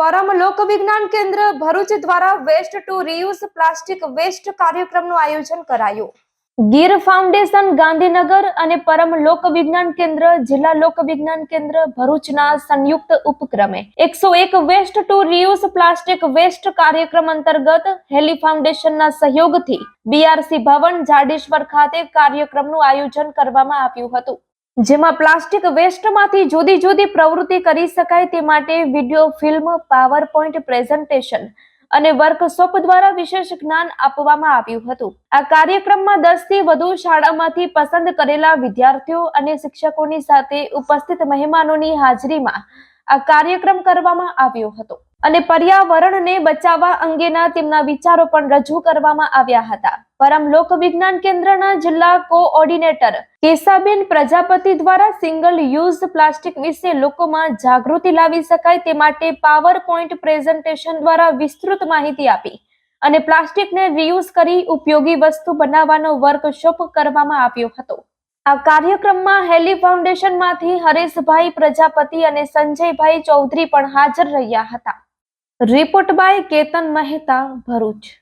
પરમ લોક વિજ્ઞાન કેન્દ્ર ભરૂચ દ્વારા waste to reuse plastic waste કાર્યક્રમનું આયોજન કરાયું. ગીર ફાઉન્ડેશન ગાંધીનગર અને પરમ લોક વિજ્ઞાન કેન્દ્ર જિલ્લા લોક વિજ્ઞાન કેન્દ્ર ભરૂચના સંયુક્ત ઉપક્રમે એકસો એક waste to reuse plastic waste કાર્યક્રમ અંતર્ગત હેલી ફાઉન્ડેશનના સહયોગથી બીઆરસી ભવન જાડેશ્વર ખાતે કાર્યક્રમનું આયોજન કરવામાં આવ્યું હતું. જેમાં પ્લાસ્ટિક વેસ્ટમાંથી જુદી જુદી પ્રવૃત્તિ કરી શકાય તે માટે વીડિયો, ફિલ્મ, પાવરપોઈન્ટ પ્રેઝન્ટેશન અને વર્કશોપ દ્વારા વિશેષ જ્ઞાન આપવામાં આવ્યું હતું. આ કાર્યક્રમમાં દસથી વધુ શાળામાંથી પસંદ કરેલા વિદ્યાર્થીઓ અને શિક્ષકોની સાથે ઉપસ્થિત મહેમાનોની હાજરીમાં આ કાર્યક્રમ કરવામાં આવ્યો હતો. અને પર્યાવરણને બચાવવા અંગેના તેમના વિચારો પણ રજૂ કરવામાં આવ્યા હતા. પરમ લોક વિજ્ઞાન કેન્દ્રના જિલ્લા કોઓર્ડિનેટર કેસાબેન પ્રજાપતિ દ્વારા સિંગલ યુઝ પ્લાસ્ટિક વિશે લોકોમાં જાગૃતિ લાવી શકાય તે માટે પાવર પોઈન્ટ પ્રેઝન્ટેશન દ્વારા વિસ્તૃત માહિતી આપી અને પ્લાસ્ટિકને રિયુઝ કરી ઉપયોગી વસ્તુ બનાવવાનો વર્કશોપ કરવામાં આવ્યો હતો. આ કાર્યક્રમમાં હેલી ફાઉન્ડેશનમાંથી હરેશભાઈ પ્રજાપતિ અને સંજયભાઈ ચૌધરી પણ હાજર રહ્યા હતા. Report by Ketan Mehta Bharuch.